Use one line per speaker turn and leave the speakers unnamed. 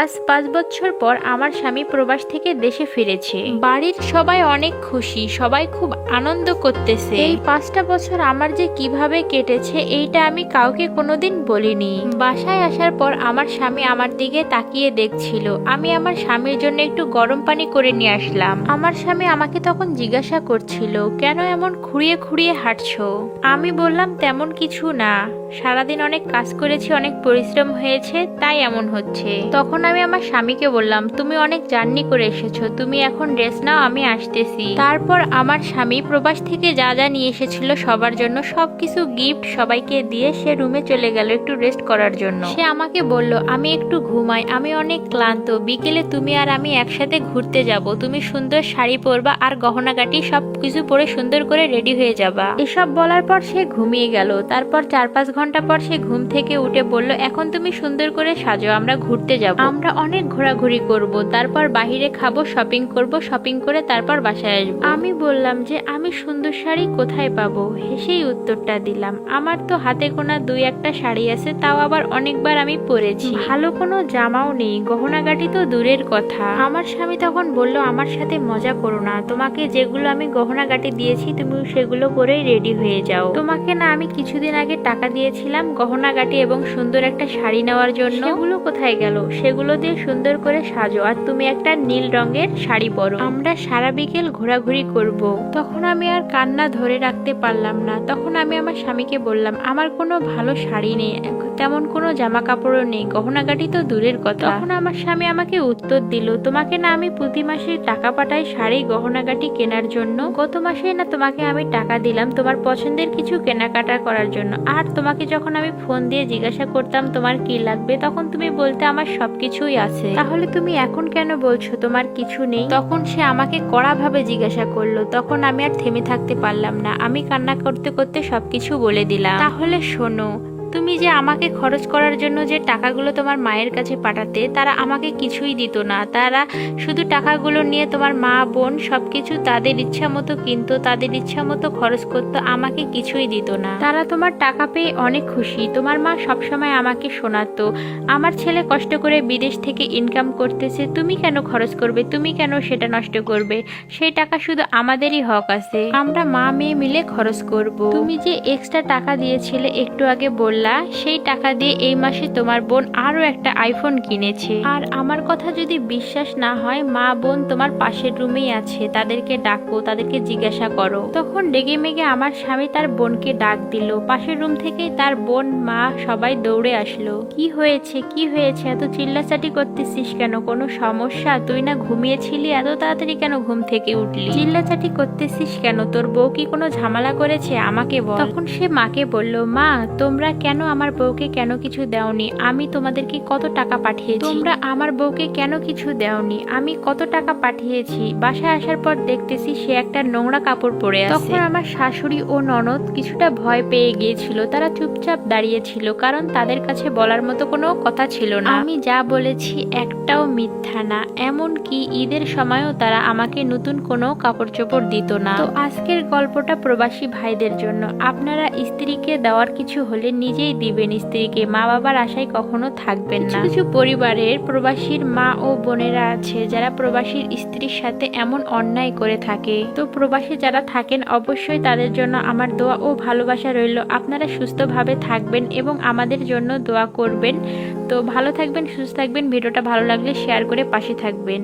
আজ পাঁচ বছর পর আমার স্বামী প্রবাস থেকে দেশে ফিরেছে। বাড়ির সবাই অনেক খুশি, সবাই খুব আনন্দ করতেছে। এই পাঁচটা বছর আমার যে কীভাবে কেটেছে, এইটা আমি কাউকে কোনোদিন বলিনি। বাসায় আসার পর আমার স্বামী আমার দিকে তাকিয়ে দেখছিল। আমি আমার স্বামীর জন্য একটু গরম পানি করে নিয়ে আসলাম। আমার স্বামী আমাকে তখন জিজ্ঞাসা করছিল, কেন এমন খুঁড়িয়ে খুঁড়িয়ে হাঁটছো? আমি বললাম, তেমন কিছু না। সারাদিন অনেক কাজ করেছি, অনেক পরিশ্রম হয়েছে, তাই এমন হচ্ছে। তখন আমি আমার স্বামীকে বললাম, তুমি অনেক জার্নি করে এসেছ, তুমি এখন রেস্ট নাও, আমি আসতেছি। তারপর আমার স্বামী প্রবাস থেকে যা যা নিয়ে এসেছিল সবার জন্য সবকিছু গিফট সবাইকে দিয়ে সে রুমে চলে গেল একটু রেস্ট করার জন্য। সে আমাকে বলল, আমি একটু ঘুমাই, আমি অনেক ক্লান্ত, বিকেলে তুমি আর আমি একসাথে ঘুরতে যাব, তুমি সুন্দর শাড়ি পরবা আর গহনাগাটি সব কিছু পরে সুন্দর করে রেডি হয়ে যাবা। এসব বলার পর সে ঘুমিয়ে গেল। তারপর চার পাঁচ ঘণ্টা পর সে ঘুম থেকে উঠে বলল, এখন তুমি সুন্দর করে সাজো, আমরা ঘুরতে যাব। আমরা অনেক ঘোরাঘুরি করব, তারপর বাহিরে খাব শপিং করব শপিং করে তারপর বাসায় আসব। আমি বললাম যে, আমি সুন্দর শাড়ি কোথায় পাবো? হেসেই উত্তরটা দিলাম, আমার তো হাতে গোনা দুই একটা শাড়ি আছে, তাও আবার অনেকবার আমি পরেছি। ভালো কোনো জামাও নেই, গহনাগাটি তো দূরের কথা। আমার স্বামী তখন বলল, আমার সাথে মজা করো না, তোমাকে যেগুলো আমি গহনাগাটি দিয়েছি, তুমি সেগুলো পরেই রেডি হয়ে যাও। তোমাকে না আমি কিছুদিন আগে টাকা দিয়েছিলাম গহনাগাটি এবং সুন্দর একটা শাড়ি নেওয়ার জন্য। সেগুলো কোথায় গেল? সেগুলো দিয়ে সুন্দর করে সাজো আর তুমি একটা নীল রঙের শাড়ি পরো। আমরা সারা বিকেল ঘোরাঘুরি করব। তখন আমি আর কান্না ধরে রাখতে পারলাম না। তখন আমি আমার স্বামীকে বললাম, আমার কোনো ভালো শাড়ি নেই, তেমন কোনো জামা কাপড়ও নেই, গহনাগাটি তো দূরের কথা। তখন আমার স্বামী আমাকে উত্তর দিল, তোমাকে না আমি প্রতি মাসে টাকা পাঠাই শাড়ি, গহনাগাটি কেনার জন্য। গত মাসে না তোমাকে আমি টাকা দিলাম তোমার পছন্দের কিছু কেনাকাটা করার জন্য। আর তোমাকে যখন আমি ফোন দিয়ে জিজ্ঞাসা করতাম, তোমার কি লাগবে? তখন তুমি বলতে, আমার সবকিছুই আছে। তাহলে তুমি এখন কেন বলছো তোমার কিছু নেই? তখন সে আমাকে কড়াভাবে জিজ্ঞাসা করল, তখন আমি আর থেমে থাকতে পারলাম না। আমি কান্না করতে করতে সবকিছু বলে দিলাম। তাহলে শোনো তুমি যে আমাকে খরচ করার জন্য যে টাকাগুলো তোমার মায়ের কাছে পাঠাতে, তারা আমাকে কিছুই দিত না। তারা শুধু টাকাগুলো নিয়ে তোমার মা, বোন সব কিছু তাদের ইচ্ছা মতো কিনতো, তাদের ইচ্ছা মতো খরচ করতো, আমাকে কিছুই দিত না। তারা তোমার টাকা পেয়ে অনেক খুশি। তোমার মা সবসময় আমাকে শোনাতো, আমার ছেলে কষ্ট করে বিদেশ থেকে ইনকাম করতেছে, তুমি কেন খরচ করবে? তুমি কেন সেটা নষ্ট করবে? সেই টাকা শুধু আমাদেরই হক আছে। আমরা মা মেয়ে মিলে খরচ করব। তুমি যে এক্সট্রা টাকা দিয়েছিলে, একটু আগে বললা সেই টাকা দিয়ে এই মাসে তোমার বোন আরও একটা আইফোন কিনেছে। আর আমার কথা যদি বিশ্বাস না হয়, মা বোন তোমার পাশের রুমেই আছে, তাদেরকে ডাকো, তাদেরকে জিজ্ঞাসা করো। তখন ডেগে মেগে আমার স্বামী তার বোনকে ডাক দিল। পাশের রুম থেকে তার বোন, মা সবাই দৌড়ে আসলো। কি হয়েছে? কি হয়েছে? এত চিল্লাচাটি করতেছিস কেন? কোনো সমস্যা? তুই না ঘুমিয়েছিলি? এত তাড়াতাড়ি কেন ঘুম থেকে উঠলি? চিল্লাচাটি করতেছিস কেন? তোর বউ কি কোনো ঝামেলা করেছে? আমাকে বল। তখন সে মাকে বলল, মা, তোমরা কেন আমার বউকে কেন কিছু দেওনি? আমি তোমাদেরকে কত টাকা পাঠিয়েছি? তোমরা আমার বউকে কেন কিছু দেওনি? আমি কত টাকা পাঠিয়েছি? বাসায় আসার পর দেখতেছি সে একটা নোংরা কাপড় পরে আছে। তখন আমার শাশুড়ি ও ননদ কিছুটা ভয় পেয়ে গিয়েছিল। তারা চুপচাপ দাঁড়িয়েছিল কারণ তাদের কাছে বলার মতো কোনো কথা ছিল না। আমি যা বলেছি একটাও মিথ্যা না এমন কি ঈদের সময়ও তারা আমাকে নতুন কোনো কাপড় চোপড় দিত না। তো আজকের গল্পটা প্রবাসী ভাইদের জন্য। আপনারা স্ত্রীকে দেওয়ার কিছু হলে নিজেই দিবেন স্ত্রীকে মা বাবার আশায় কখনো থাকবেন না। কিছু পরিবারের প্রবাসীর মা ও বোনেরা আছে যারা প্রবাসীর স্ত্রীর সাথে এমন অন্যায় করে থাকে। তো প্রবাসী যারা থাকেন অবশ্যই তাদের জন্য আমার দোয়া ও ভালোবাসা রইল। আপনারা সুস্থভাবে থাকবেন এবং আমাদের জন্য দোয়া করবেন। তো ভালো থাকবেন সুস্থ থাকবেন। ভিডিওটা ভালো লাগলে শেয়ার করে পাশে থাকবেন।